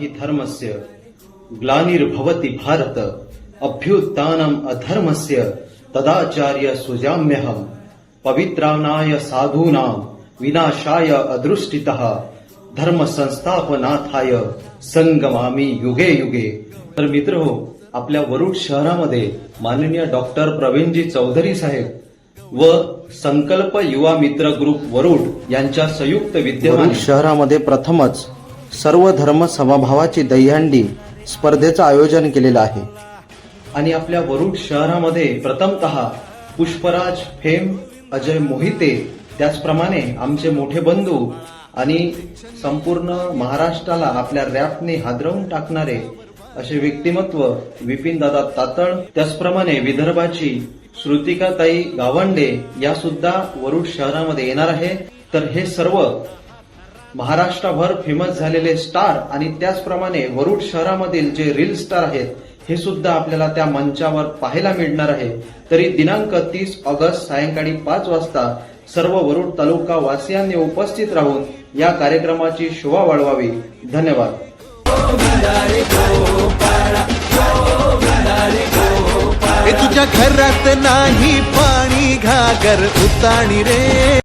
हि धर्मस्य ग्लानिर्भवति भारत। अभ्युत्थानम् अधर्मस्य तदाचार्य सुजाम्यहम्। पवित्राणाय साधूनां विनाशाय अदृष्टितः। धर्म संस्थापनाथाय संगमामी युगे युगे। तर मित्र हो आपल्या वरुड शहरामध्ये माननीय डॉक्टर प्रवीणजी चौधरी साहेब व संकल्प युवा मित्र ग्रुप वरुड यांच्या संयुक्त विद्यमान शहरामध्ये प्रथमच सर्व धर्म समभावाची दहीहंडी स्पर्धेचं आयोजन केलेलं आहे. आणि आपल्या वरुड शहरामध्ये प्रथमतः पुष्पराज फेम अजय मोहिते त्याचप्रमाणे आमचे मोठे बंधू आणि संपूर्ण महाराष्ट्राला आपल्या रॅपने हादरवून टाकणारे असे व्यक्तिमत्व विपिन दादा तातळ त्याचप्रमाणे विदर्भाची श्रुतिकाताई गावंडे या सुद्धा वरुड शहरामध्ये येणार आहे. तर हे सर्व महाराष्ट्रभर फेमस झालेले स्टार आणि त्याचप्रमाणे वरुड शहरामधील जे रील स्टार आहेत हे सुद्धा आपल्याला त्या मंचावर पाहायला मिळणार आहे. तरी दिनांक तीस ऑगस्ट सायंकाळी पाच वाजता सर्व वरुड तालुका वासियांनी उपस्थित राहून या कार्यक्रमाची शोभा वाढवावी. धन्यवाद. तुझ्या घरात नाही पाणी घागर उताणी रे.